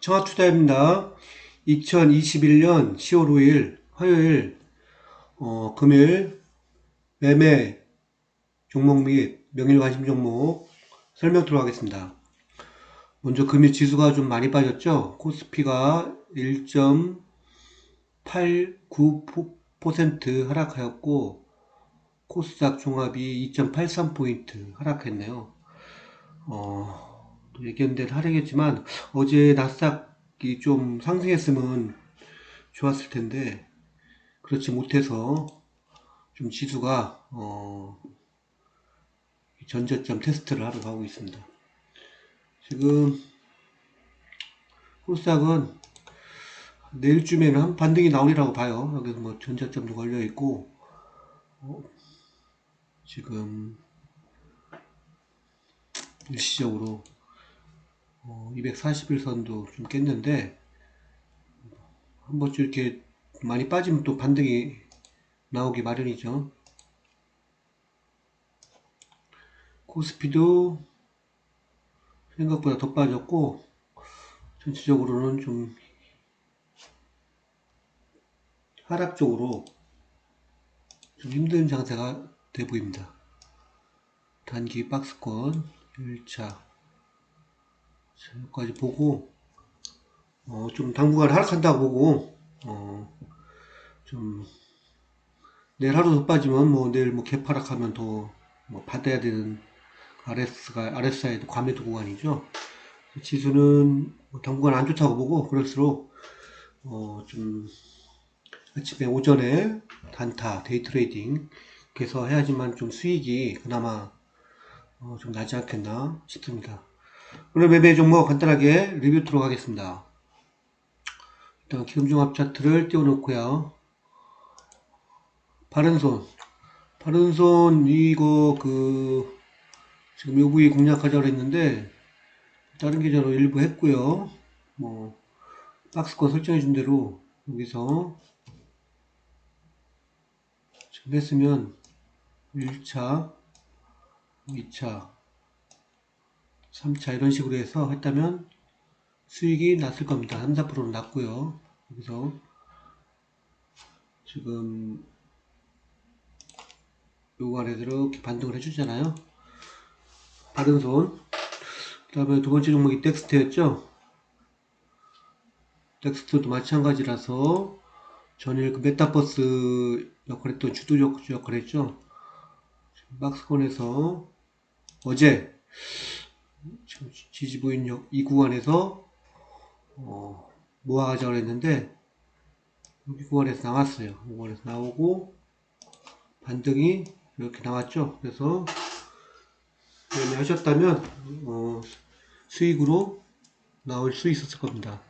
청와투자입니다. 2021년 10월 5일 화요일 어, 금일 매매 종목 및 명일 관심 종목 설명 들어가겠습니다. 먼저 금일 지수가 좀 많이 빠졌죠. 코스피가 1.89% 하락하였고 코스닥 종합이 2.83포인트 하락했네요. 어, 대로 하려겠지만 어제 나스닥이 좀 상승했으면 좋았을 텐데 그렇지 못해서 좀 지수가 어, 전저점 테스트를 하러 가고 있습니다. 지금 코스닥은 내일쯤에는 한 반등이 나오리라고 봐요. 여기서 뭐 전저점도 걸려 있고 어, 지금 일시적으로 어, 241선도 좀 깼는데 한 번쯤 이렇게 많이 빠지면 또 반등이 나오기 마련이죠. 코스피도 생각보다 더 빠졌고 전체적으로는 좀 하락적으로 좀 힘든 장세가 돼 보입니다. 단기 박스권 1차 여기까지 보고 어, 좀 당분간 하락한다고 보고 어, 좀 내일 하루 더 빠지면 뭐 내일 뭐 개파락하면 더 뭐 받아야 되는 RS가 RSI도 과매도 구간이죠. 지수는 뭐 당분간 안 좋다고 보고 그럴수록 어, 좀 아침에 오전에 단타 데이 트레이딩 그래서 해야지만 좀 수익이 그나마 어, 좀 나지 않겠나 싶습니다. 오늘 매매 종목 간단하게 리뷰토록 하겠습니다. 일단 기금종합 차트를 띄워놓고요. 바른손, 바른손 이거 그 지금 요 부위 공략하자고 했는데 다른 계좌로 일부 했고요. 뭐 박스권 설정해 준 대로 여기서 지금 했으면 1차 2차, 3차 이런 식으로 해서 했다면 수익이 났을 겁니다. 3, 4%는 났고요. 여기서 지금 요거 안에 이렇게 반등을 해주잖아요. 바른 손. 그 다음에 두 번째 종목이 텍스트였죠. 텍스트도 마찬가지라서 전일 그 메타버스 역할했던 주도적 역할을 했죠. 박스권에서 어제 지지부인역 이 구간에서 어, 모아가자고 했는데 여기 구간에서 나왔어요. 이 구간에서 나오고 반등이 이렇게 나왔죠. 그래서 매매하셨다면 어, 수익으로 나올 수 있었을 겁니다.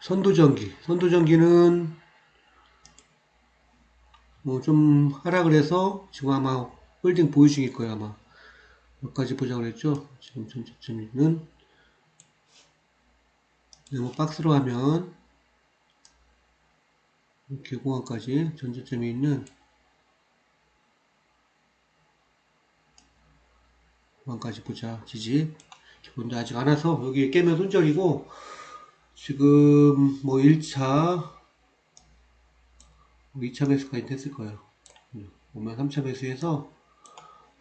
선도전기, 선도전기는 뭐 좀 하락을 해서 지금 아마 홀딩 중일 거예요 아마. 몇 가지 보자고 했죠? 지금 전체점은 네모 박스로 하면 이렇게 공항까지 전체점이 있는 공항까지 보자 지지 기본도 아직 안 와서 여기 깨면 손절이고 지금 뭐 1차 2차 매수까지 됐을 거예요. 보면 3차 매수해서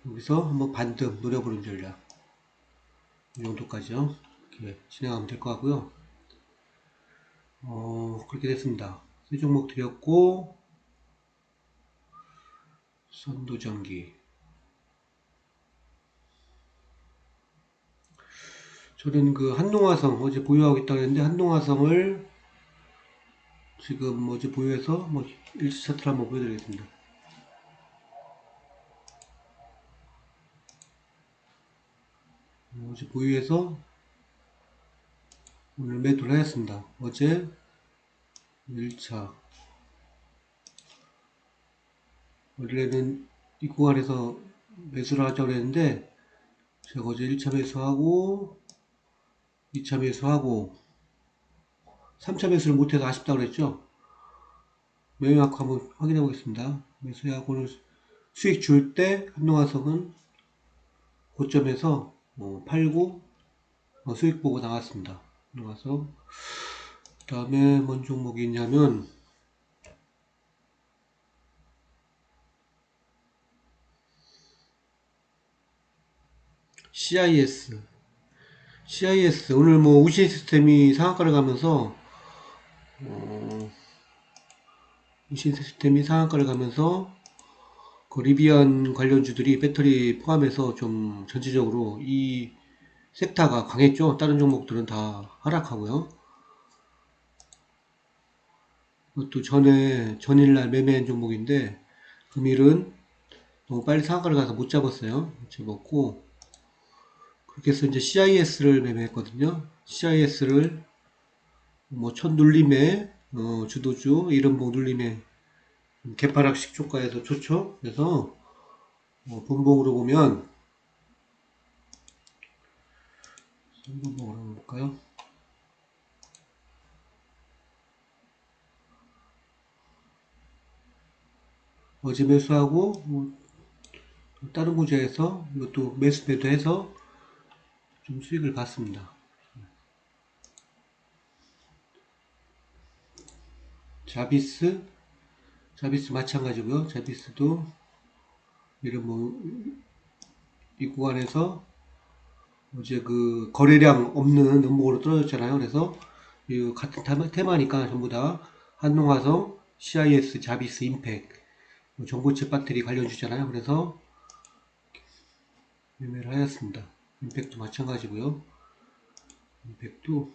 여기서 한번 반등 노려보는 전략 이 정도까지요. 이렇게 진행하면 될 것 같고요. 어, 그렇게 됐습니다. 세 종목 드렸고 선도전기 저는 그 한동화성 어제 보유하고 있다고 했는데 한동화성을 지금 어제 보유해서 뭐 일시 차트를 한번 보여드리겠습니다. 어제 보유해서 오늘 매도를 하였습니다. 어제 1차. 원래는 이 구간에서 매수를 하자고 했는데 제가 어제 1차 매수하고 2차 매수하고 3차 매수를 못해서 아쉽다고 그랬죠? 매매하고 한번 확인해 보겠습니다. 매수하고는 수익 줄 때 한동화석은 고점에서 어, 팔고 어, 수익 보고 나왔습니다. 나와서. 그 다음에 뭔 종목이 있냐면 CIS CIS 오늘 뭐 우시 시스템이 상한가를 가면서 어, 우시 시스템이 상한가를 가면서 그 리비안 관련주들이 배터리 포함해서 좀 전체적으로 이 섹터가 강했죠. 다른 종목들은 다 하락하고요. 이것도 전에 전일날 매매한 종목인데 금일은 너무 빨리 상한가를 가서 못 잡았어요. 못 잡았고 그렇게 해서 이제 CIS를 매매했거든요. CIS를 뭐 첫 눌림에 어, 주도주 이른봉 눌림에 개파락식 조가에서 좋죠. 그래서 어, 분봉으로 보면 분봉으로 한번 볼까요? 어제 매수하고 뭐 다른 구조에서 이것도 매수 매도해서 좀 수익을 봤습니다. 자비스 자비스 마찬가지고요. 자비스도 이런 뭐이 구간에서 이제 그 거래량 없는 음목으로 떨어졌잖아요. 그래서 이 같은 테마- 테마니까 전부 다 한농화성, CIS, 자비스, 임팩, 뭐 전고체 배터리 관련 주잖아요. 그래서 매매를 하였습니다. 임팩도 마찬가지고요. 임팩도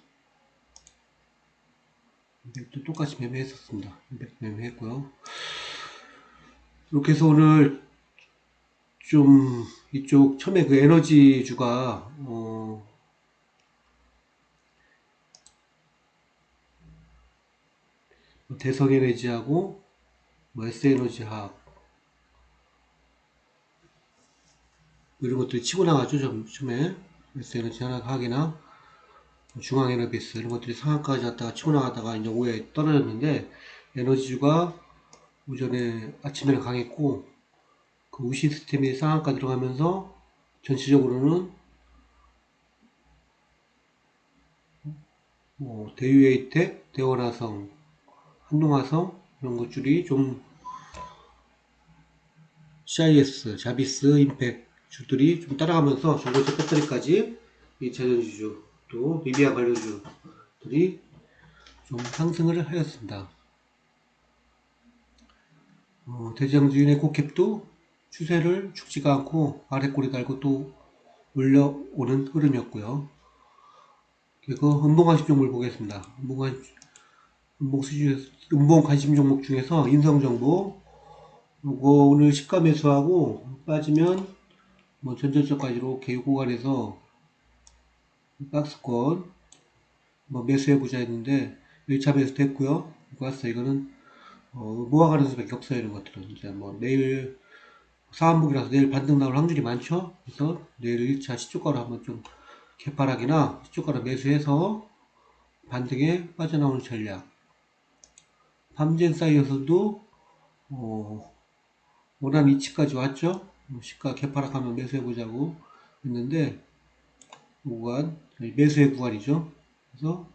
임팩도 똑같이 매매했었습니다. 임팩도 매매했고요. 이렇게 해서 오늘 좀 이쪽 처음에 그 에너지주가 어뭐 대성에너지하고 뭐 S에너지학 이런 것들이 치고 나가죠 좀 처음에 S에너지 하학이나 중앙 에너비스 이런 것들이 상한까지 갔다가 치고 나가다가 이제 오후에 떨어졌는데 에너지주가 오전에 아침에는 강했고 그 우시 시스템이 상한가 들어가면서 전체적으로는 뭐 대유에이텍, 대원화성, 한동화성 이런 것들이 좀 CIS, 자비스, 임팩 주들이 좀 따라가면서 전고체 배터리까지 이 자전주주 또 리비아 관련주들이 좀 상승을 하였습니다. 어, 대장주인의 고캡도 추세를 죽지가 않고 아래 꼬리 달고 또 올려오는 흐름이었고요. 그리고 음봉 관심 종목을 보겠습니다. 음봉 관 음봉 수주 음봉 관심 종목 중에서 인성 정보 요거 오늘 시가 매수하고 빠지면 뭐 전전적까지 이렇게 구간에서 박스권 뭐 매수해 보자 했는데 1차 매수 됐고요. 이거 왔어 이거는 어, 모아가는 수밖에 없어요 이런 것들은 이제 뭐 내일 사한복이라서 내일 반등 나올 확률이 많죠. 그래서 내일 1차 시초가로 한번 좀 개파락이나 시초가로 매수해서 반등에 빠져나오는 전략. 밤젠 사이에서도 어, 원한 위치까지 왔죠. 뭐 시가 개파락하면 매수해보자고 했는데 구간 매수의 구간이죠. 그래서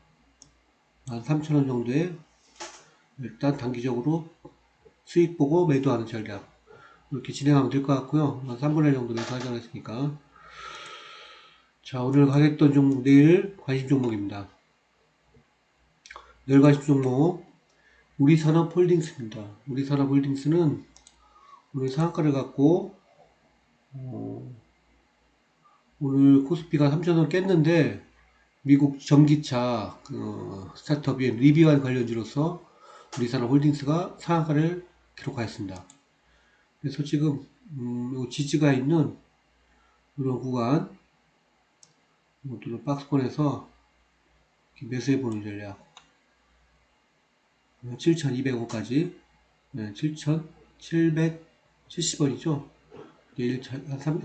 한 3,000원 정도에 일단 단기적으로 수익 보고 매도하는 전략 이렇게 진행하면 될 것 같고요. 한 3분의 1 정도 매수하지 않았으니까 자 오늘 가겠던 종목 내일 관심 종목입니다. 내일 관심 종목 우리산업홀딩스입니다. 우리산업홀딩스는 오늘 상한가를 갖고 어, 오늘 코스피가 3천원 깼는데 미국 전기차 어, 스타트업인 리비안 관련주로서 우리 산업홀딩스가 상한가를 기록하였습니다. 그래서 지금 음, 요 지지가 있는 이런 구간 이것들을 박스권에서 매수해 보는 전략 7,200원까지 네, 7,770원이죠. 1차, 한 3,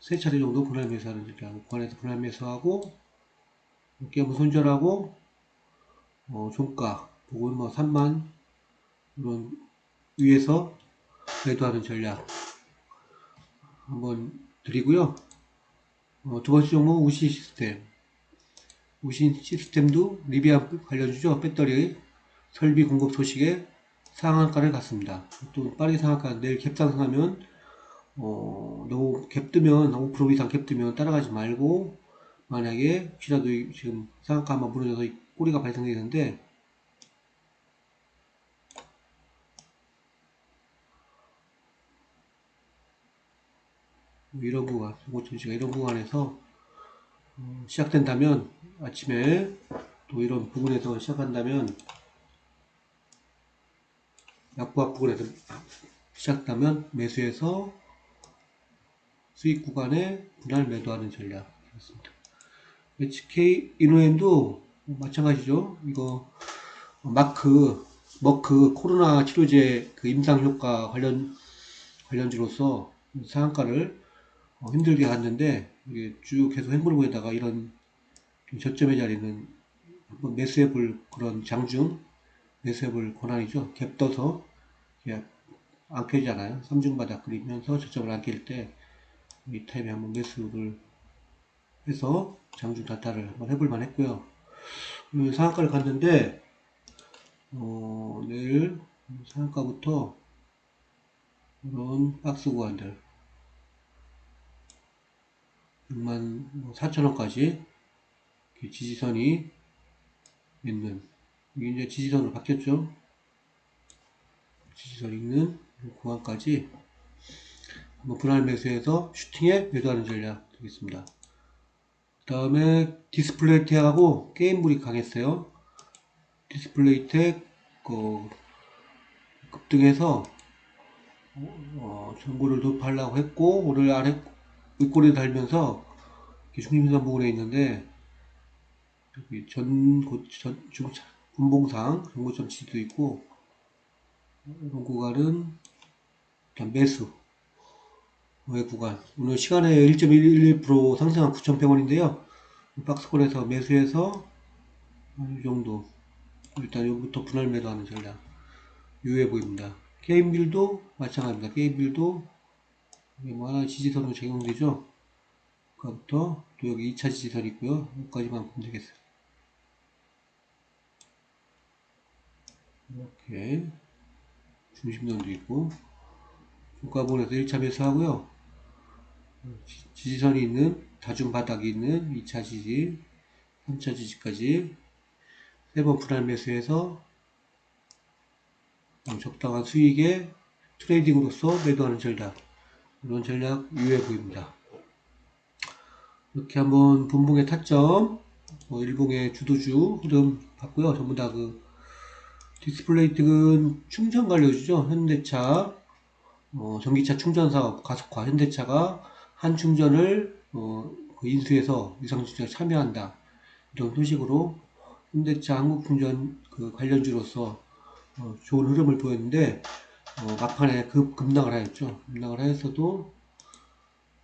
세 차례 정도 분할 매수하는 전략 구간에서 분할 매수하고 이렇게 한번 손절하고 어, 종가 혹은 뭐 3만 이런 위에서 매도하는 전략 한번 드리고요. 어, 두 번째 종목 우신 시스템. 우신 시스템도 리비안 관련주죠. 배터리 설비 공급 소식에 상한가를 갔습니다. 또 빠르게 상한가 내일 갭 상승하면 어, 너무 갭 뜨면 5% 이상 갭 뜨면 따라가지 말고 만약에 혹시라도 지금 상한가 한번 무너져서 꼬리가 발생되는데 뭐 이런 구간, 5.0가 이런 구간에서 어, 시작된다면 아침에 또 이런 부분에서 시작한다면 약부합 부분에서 시작하면 매수해서 수익 구간에 분할 매도하는 전략이었습니다. HK 이노엔도 마찬가지죠. 이거 마크 머크 코로나 치료제 그 임상 효과 관련 관련주로서 상한가를 어, 힘들게 갔는데 이게 쭉 계속 행보를 보이다가 이런 좀 저점의 자리는 한번 매수해 볼 그런 장중 매수해 볼 권한이죠. 갭 떠서 안 켜지잖아요. 삼중 바닥 그리면서 저점을 안 깰 때 이 타임에 한번 매수를 해서 장중 다타를 한번 해볼 만 했고요. 그 상한가를 갔는데 어, 내일 상한가부터 이런 박스 구간들 6만 4천원까지 지지선이 있는 이게 이제 지지선으로 바뀌었죠 지지선 있는 구간까지 한번 분할 매수해서 슈팅에 매도하는 전략 되겠습니다. 그 다음에 디스플레이 텍하고 게임물이 강했어요. 디스플레이 텍그 급등해서 어, 정보를 도입하려고 했고 오늘 아래 윗꼬리 달면서 중심선 부분에 있는데 여기 전, 고, 전, 중, 분봉상 정고점 지도 있고 이런 구간은 매수 의 구간. 오늘 시간에 1.11% 상승한 9,100원인데요. 박스권에서 매수해서 이 정도. 일단 여기부터 분할 매도하는 전략. 유효해 보입니다. 게임빌도 마찬가지입니다. 게임빌도 뭐 하나 지지선으로 적용되죠. 그부터 또 여기 2차 지지선 있고요. 여기까지만 보면 되겠어요. 이렇게 중심선도 있고 주가본에서 1차 매수하고요 지지선이 있는 다중 바닥이 있는 2차 지지 3차 지지까지 세 번 분할 매수해서 적당한 수익에 트레이딩으로서 매도하는 전략 이런 전략 유효해 보입니다. 이렇게 한번 분봉의 타점, 뭐 일봉의 주도주 흐름 봤고요. 전부 다 그 디스플레이 틱은 충전 관료주죠. 현대차, 어, 전기차 충전 사업 가속화 현대차가 한 충전을 어, 그 인수해서 유상증자에 참여한다. 이런 소식으로 현대차 한국충전 그 관련주로서 어, 좋은 흐름을 보였는데 어, 막판에 급 급락을 하였죠. 급락을 하였어도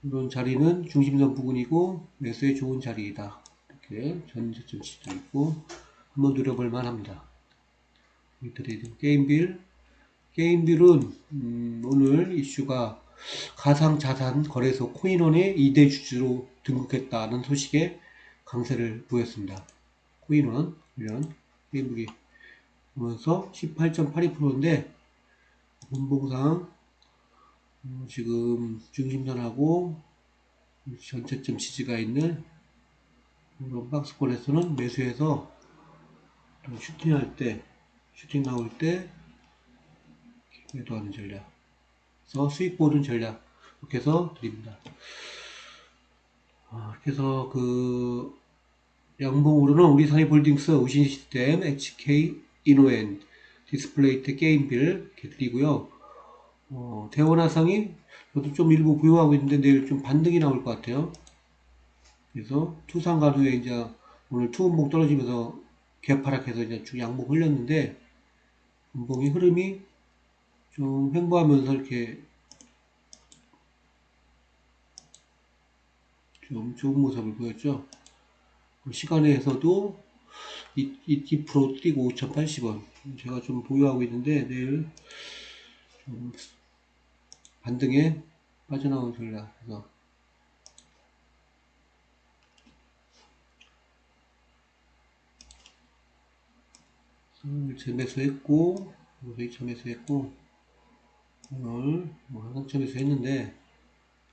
이런 자리는 중심선 부근이고 매수에 좋은 자리이다. 이렇게 전저점 치도 있고 한번 노려볼 만합니다. 트레이딩 게임빌 게임빌은 음, 오늘 이슈가 가상자산 거래소 코인원의 2대 주주로 등극했다는 소식에 강세를 보였습니다. 코인원 이런 게임빌이 보면서 18.82%인데 분봉상 어, 지금 중심선하고 전체점 지지가 있는 이런 박스권에서는 매수해서 슈팅할 때 슈팅 나올 때 매도하는 전략 그래서 수익 보는 전략 이렇게 해서 드립니다 아, 그래서 그 양봉으로는 우리사회볼딩스 우신 시스템 HK 이노엔 디스플레이트 게임빌 이렇게 드리고요. 어, 대원화상이 저도 좀 일부 보유하고 있는데 내일 좀 반등이 나올 것 같아요. 그래서 투상 가도에 이제 오늘 투음봉 떨어지면서 개파락해서 이제 쭉 양봉 흘렸는데 음봉의 흐름이 좀 횡보하면서 이렇게 좀 좋은 모습을 보였죠. 그 시간에서도 이, 이 디프로 뛰고 5,080원. 제가 좀 보유하고 있는데 내일 좀 반등에 빠져나온 전략. 그래서 음, 매수했고, 여기 매수했고. 오늘 뭐 한상차 매수했는데,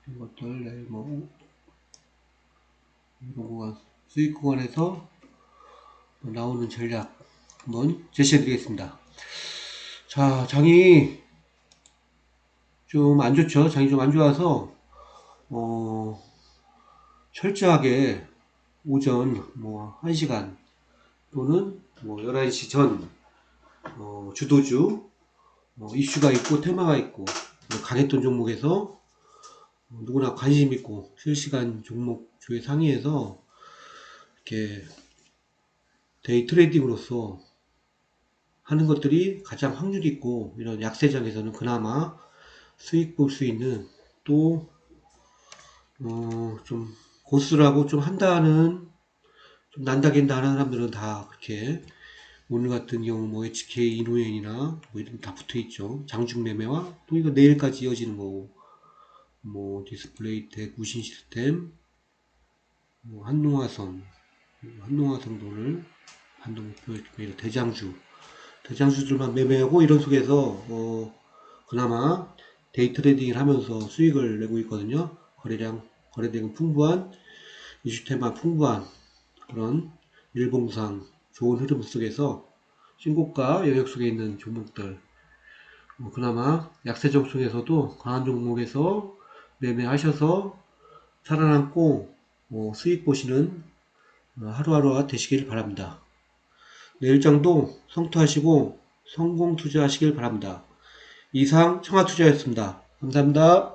이것들 내일 뭐, 이런 구간, 수익 구간에서 나오는 전략 한번 제시해 드리겠습니다. 자, 장이 좀 안 좋죠. 장이 좀 안 좋아서, 어, 철저하게 오전 뭐 1시간 또는 뭐 11시 전 어, 주도주 어, 이슈가 있고 테마가 있고 뭐 강했던 종목에서 어, 누구나 관심 있고 실시간 종목 주의 상위에서 이렇게 데이 트레이딩으로서 하는 것들이 가장 확률 있고 이런 약세장에서는 그나마 수익 볼 수 있는 또 어, 좀 고수라고 좀 한다는 좀 난다긴다 하는 사람들은 다 그렇게 오늘 같은 경우 뭐 HK 이노엔이나 뭐 이런 다 붙어 있죠. 장중 매매와 또 이거 내일까지 이어지는 거고 뭐 디스플레이 텍, 우신 시스템, 뭐 한농화성, 한농화성도 오늘 한동 목표 대장주 대장주들만 매매하고 이런 속에서 어 그나마 데이 트레이딩을 하면서 수익을 내고 있거든요. 거래량 거래량은 풍부한 이슈 테마 풍부한 그런 일봉상 좋은 흐름 속에서 신고가 영역 속에 있는 종목들 어, 그나마 약세종 속에서도 강한 종목에서 매매하셔서 살아남고 어, 수익 보시는 어, 하루하루가 되시길 바랍니다. 내일장도 성투하시고 성공 투자하시길 바랍니다. 이상 청아투자였습니다. 감사합니다.